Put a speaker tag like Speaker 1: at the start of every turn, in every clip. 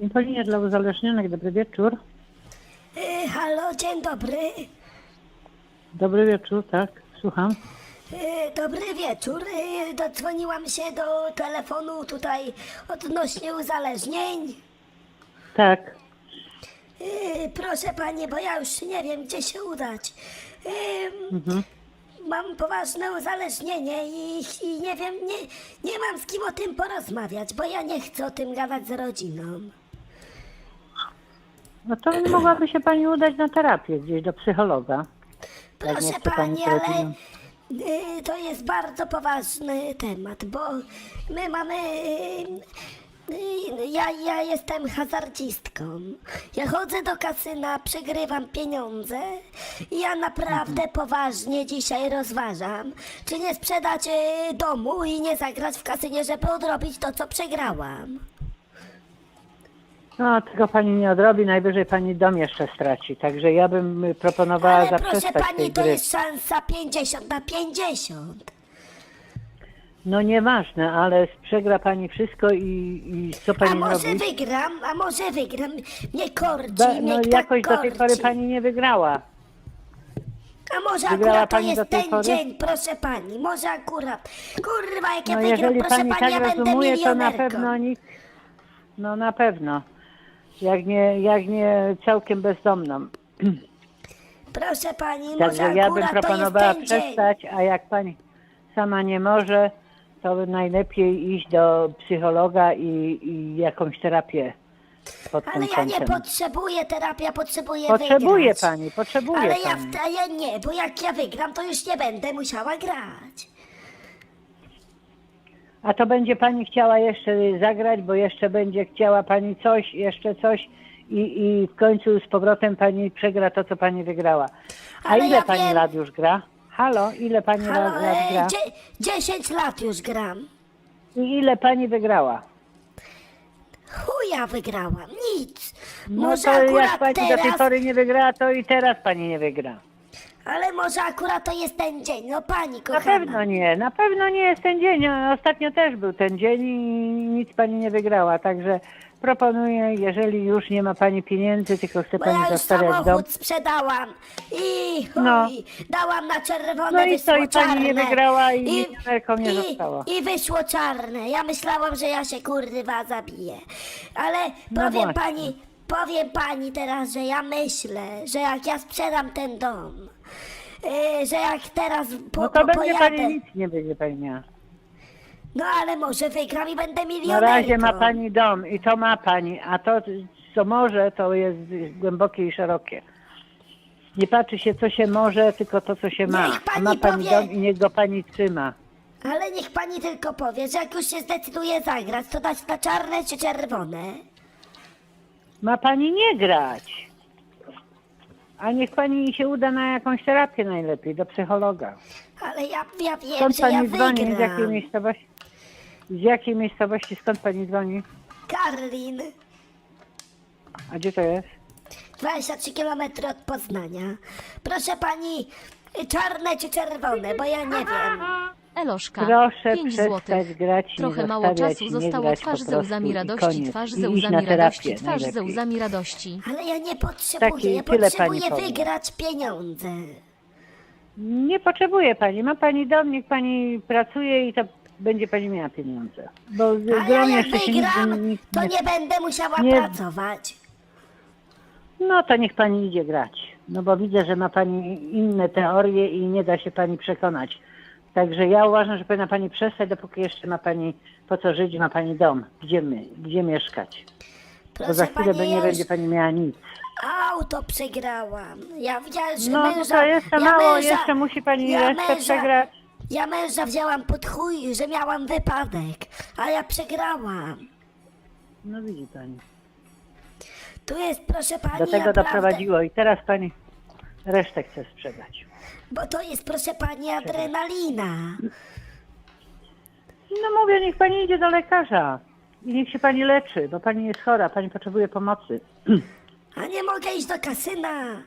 Speaker 1: Infolinia dla uzależnionych, dobry wieczór.
Speaker 2: Y, halo, dzień dobry.
Speaker 1: Dobry wieczór, tak, słucham.
Speaker 2: Y, dobry wieczór. Y, dodzwoniłam się do telefonu tutaj odnośnie uzależnień.
Speaker 1: Tak,
Speaker 2: Y, proszę panie, bo ja już nie wiem, gdzie się udać.
Speaker 1: Mhm.
Speaker 2: Mam poważne uzależnienie i, i nie wiem, nie, nie mam z kim o tym porozmawiać, bo ja nie chcę o tym gadać z rodziną.
Speaker 1: No to mogłaby się pani udać na terapię gdzieś do psychologa. Jak nie
Speaker 2: Proszę
Speaker 1: chce pani
Speaker 2: pani,
Speaker 1: z
Speaker 2: ale
Speaker 1: rodziną.
Speaker 2: y, to jest bardzo poważny temat, bo my mamy. y, y, ja, ja jestem hazardzistką. Ja chodzę do kasyna, przegrywam pieniądze i ja naprawdę
Speaker 1: Mhm.
Speaker 2: poważnie dzisiaj rozważam, czy nie sprzedać y, domu i nie zagrać w kasynie, żeby odrobić to, co przegrałam.
Speaker 1: No, tego pani nie odrobi, najwyżej pani dom jeszcze straci. Także ja bym y, proponowała
Speaker 2: Ale proszę
Speaker 1: zaprzestać tej
Speaker 2: pani, to
Speaker 1: gry.
Speaker 2: jest szansa 50 na 50.
Speaker 1: No nieważne, ale przegra pani wszystko i, i co
Speaker 2: A
Speaker 1: pani
Speaker 2: może wygram, a może wygram. Mnie korci,
Speaker 1: Ba-
Speaker 2: mnie
Speaker 1: No
Speaker 2: tak
Speaker 1: jakoś do tej
Speaker 2: korci.
Speaker 1: pory pani nie wygrała.
Speaker 2: A może
Speaker 1: Wygrała
Speaker 2: akurat to
Speaker 1: pani do
Speaker 2: jest
Speaker 1: tej
Speaker 2: ten
Speaker 1: pory?
Speaker 2: dzień, proszę pani, może akurat. Kurwa, jak ja
Speaker 1: No
Speaker 2: wygram,
Speaker 1: jeżeli
Speaker 2: proszę
Speaker 1: pani
Speaker 2: pani,
Speaker 1: tak
Speaker 2: ja będę
Speaker 1: rozumuje, to na
Speaker 2: milionerką.
Speaker 1: pewno nikt, no na pewno. Jak nie, jak nie całkiem bezdomną.
Speaker 2: Proszę pani, może
Speaker 1: Także ja bym
Speaker 2: akurat to jest
Speaker 1: proponowała
Speaker 2: ten dzień.
Speaker 1: przestać, a jak pani sama nie może, to najlepiej iść do psychologa i, i jakąś terapię pod
Speaker 2: Ale
Speaker 1: tym
Speaker 2: ja nie
Speaker 1: kątem.
Speaker 2: potrzebuję terapii, ja potrzebuję
Speaker 1: Potrzebuje
Speaker 2: wygrać.
Speaker 1: pani, potrzebuje
Speaker 2: Ale ja,
Speaker 1: pani.
Speaker 2: w ja nie, bo jak ja wygram, to już nie będę musiała grać.
Speaker 1: A to będzie pani chciała jeszcze zagrać, bo jeszcze będzie chciała pani coś, jeszcze coś i, i w końcu z powrotem pani przegra to, co pani wygrała. A
Speaker 2: Ale
Speaker 1: ile
Speaker 2: ja
Speaker 1: pani
Speaker 2: wiem-
Speaker 1: lat już gra? Halo, ile pani
Speaker 2: Halo,
Speaker 1: lat,
Speaker 2: e,
Speaker 1: gra?
Speaker 2: dzie- 10 lat już gram.
Speaker 1: I ile pani wygrała?
Speaker 2: Chuja wygrałam, nic.
Speaker 1: No
Speaker 2: może
Speaker 1: to
Speaker 2: akurat
Speaker 1: jak pani do tej
Speaker 2: teraz,
Speaker 1: pory nie wygrała, to i teraz pani nie wygra.
Speaker 2: Ale może akurat to jest ten dzień, no pani
Speaker 1: Na
Speaker 2: kochana.
Speaker 1: pewno nie, na pewno nie jest ten dzień. Ostatnio też był ten dzień i nic pani nie wygrała, także proponuję, jeżeli już nie ma pani pieniędzy, tylko chce
Speaker 2: Bo
Speaker 1: pani
Speaker 2: ja już
Speaker 1: zostawiać dom,
Speaker 2: samochód sprzedałam i chuj,
Speaker 1: No.
Speaker 2: dałam na czerwone,
Speaker 1: No i
Speaker 2: wyszło
Speaker 1: co, i pani nie
Speaker 2: czarne.
Speaker 1: wygrała i milionerką nie
Speaker 2: i,
Speaker 1: została.
Speaker 2: I wyszło czarne. Ja myślałam, że ja się kurwa zabiję. Ale
Speaker 1: No
Speaker 2: powiem
Speaker 1: właśnie.
Speaker 2: pani, powiem pani teraz, że ja myślę, że jak ja sprzedam ten dom, yy, że jak teraz po,
Speaker 1: no to
Speaker 2: po,
Speaker 1: będzie
Speaker 2: pojadę,
Speaker 1: pani nic nie będzie pani miała.
Speaker 2: no ale może wygram i będę
Speaker 1: Na
Speaker 2: milionerką.
Speaker 1: razie ma pani dom i to ma pani, a to co może, to jest głębokie i szerokie. Nie patrzy się, co się może, tylko to, co się ma.
Speaker 2: Niech pani
Speaker 1: ma pani
Speaker 2: powie-
Speaker 1: dom i niech go pani trzyma.
Speaker 2: Ale niech pani tylko powie, że jak już się zdecyduje zagrać, to dać na czarne czy czerwone?
Speaker 1: Ma pani nie grać. A niech pani się uda na jakąś terapię najlepiej, do psychologa.
Speaker 2: Ale ja, ja wiem,
Speaker 1: Skąd
Speaker 2: że ja
Speaker 1: pani dzwoni? Z jakiej
Speaker 2: wygram.
Speaker 1: miejscowości? Z jakiej miejscowości? Skąd pani dzwoni?
Speaker 2: Karlin,
Speaker 1: A gdzie to jest?
Speaker 2: 23 km od Poznania. Proszę pani, czarne czy czerwone, bo ja nie wiem.
Speaker 3: Eloszka,
Speaker 1: Proszę
Speaker 3: 5
Speaker 1: przestać
Speaker 3: złotych.
Speaker 1: grać i
Speaker 3: Trochę
Speaker 1: nie
Speaker 3: mało
Speaker 1: zostawiać
Speaker 3: czasu
Speaker 1: i nie
Speaker 3: zostało.
Speaker 1: grać
Speaker 3: Twarz
Speaker 1: po
Speaker 3: ze łzami
Speaker 1: i
Speaker 3: radości,
Speaker 1: koniec.
Speaker 3: twarz
Speaker 1: I
Speaker 3: ze
Speaker 1: iść na
Speaker 3: łzami
Speaker 1: terapię
Speaker 3: radości, twarz ze
Speaker 1: najlepiej.
Speaker 3: łzami radości.
Speaker 2: Ale ja nie potrzebuję,
Speaker 1: Taki-
Speaker 2: ja
Speaker 1: tyle pani
Speaker 2: potrzebuję
Speaker 1: powie.
Speaker 2: wygrać pieniądze.
Speaker 1: Nie potrzebuje pani. Ma pani dom, niech pani pracuje i to będzie pani miała pieniądze. Bo z
Speaker 2: A ja jak
Speaker 1: jeszcze się nigdy
Speaker 2: wygram,
Speaker 1: nikt
Speaker 2: to
Speaker 1: nie...
Speaker 2: nie będę musiała
Speaker 1: nie-
Speaker 2: pracować.
Speaker 1: No to niech pani idzie grać. No bo widzę, że ma pani inne teorie i nie da się pani przekonać. Także ja uważam, że powinna pani przestać, dopóki jeszcze ma pani po co żyć, ma pani dom, gdzie, my, gdzie mieszkać.
Speaker 2: Proszę
Speaker 1: Bo za chwilę
Speaker 2: pani,
Speaker 1: by nie
Speaker 2: ja
Speaker 1: będzie
Speaker 2: już
Speaker 1: pani miała nic.
Speaker 2: auto przegrałam. Ja, ja, że
Speaker 1: No
Speaker 2: męża,
Speaker 1: to jeszcze
Speaker 2: ja
Speaker 1: mało,
Speaker 2: męża,
Speaker 1: jeszcze musi pani resztę przegrać.
Speaker 2: Ja męża wzięłam pod chuj, że miałam wypadek, a ja przegrałam.
Speaker 1: No widzi pani.
Speaker 2: Tu jest, proszę pani,
Speaker 1: Do tego
Speaker 2: naprawdę,
Speaker 1: doprowadziło i teraz pani resztę chce sprzedać.
Speaker 2: Bo to jest, proszę pani, adrenalina.
Speaker 1: No mówię, niech pani idzie do lekarza i niech się pani leczy, bo pani jest chora, pani potrzebuje pomocy.
Speaker 2: A nie mogę iść do kasyna.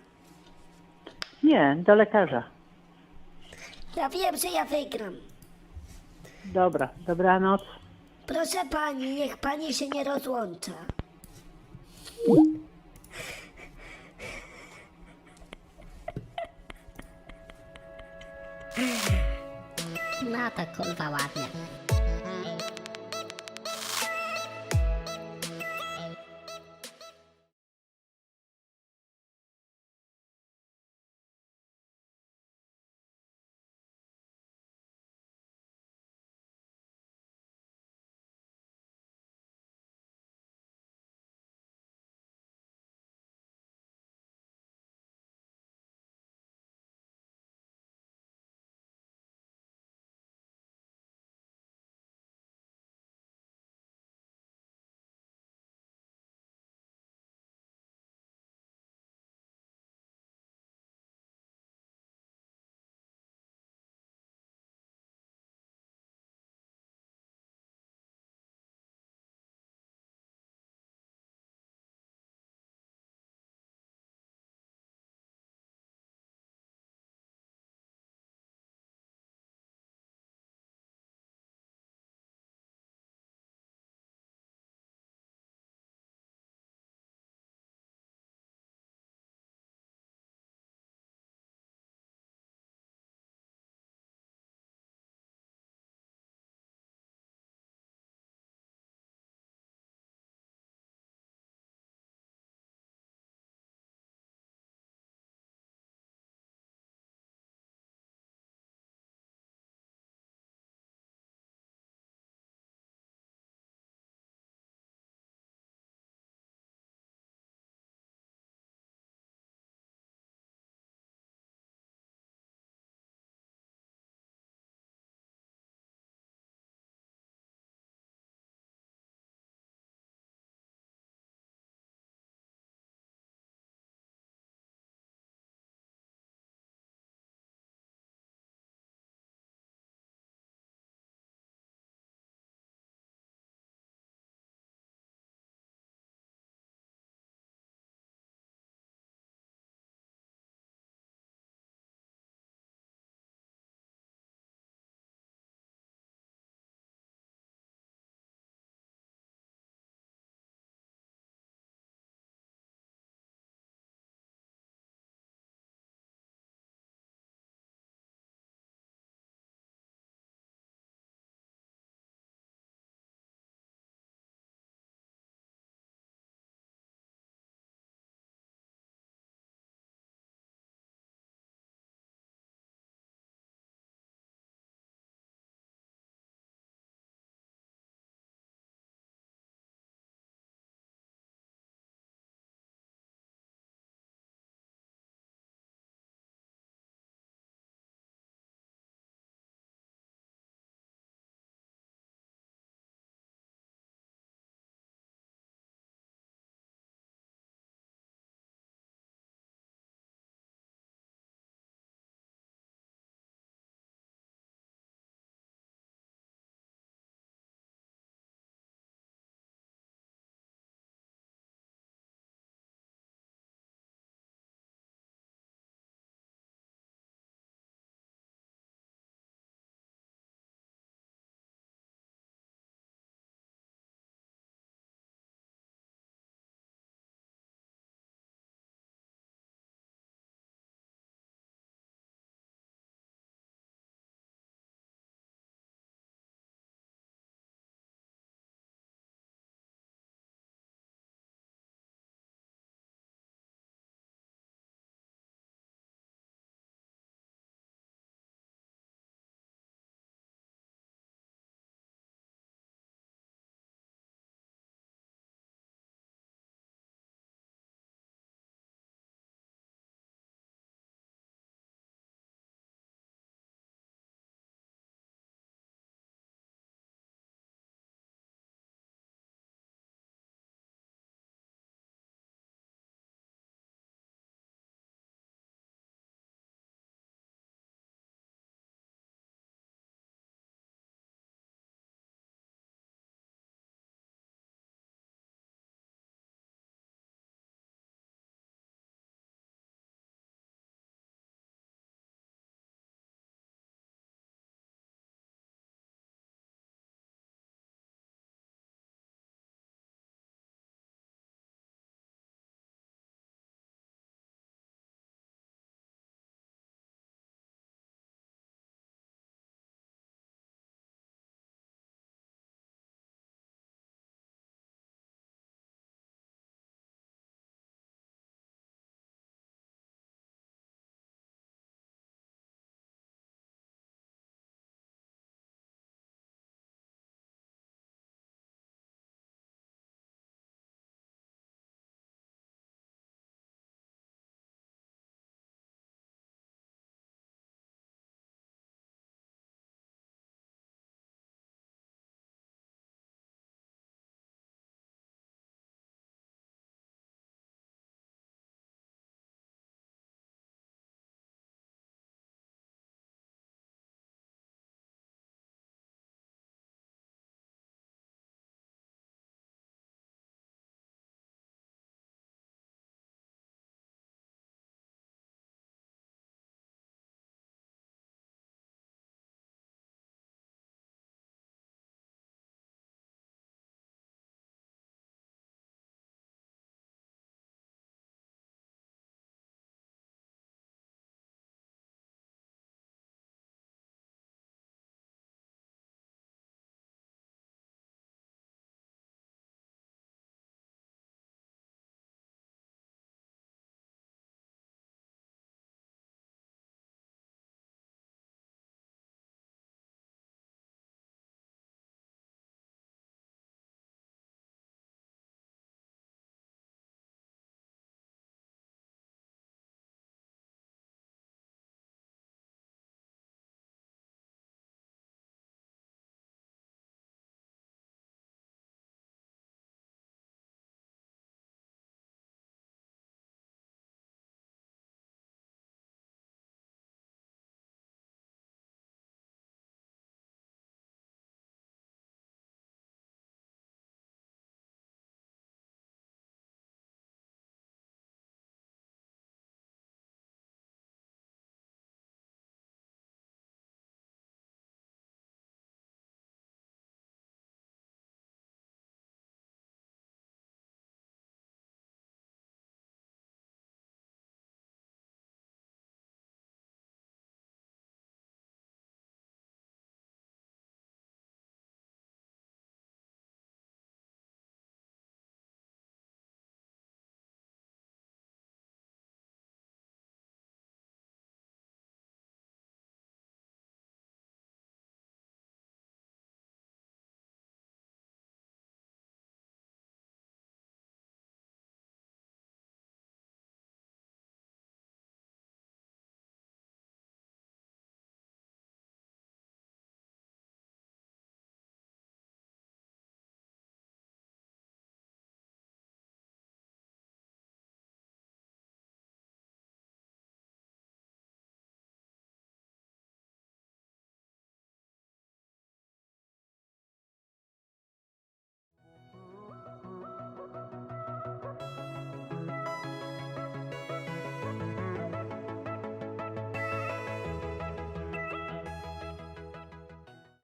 Speaker 1: Nie, do lekarza.
Speaker 2: Ja wiem, że ja wygram.
Speaker 1: Dobra, dobranoc.
Speaker 2: Proszę pani, niech pani się nie rozłącza. No to kurwa ładnie.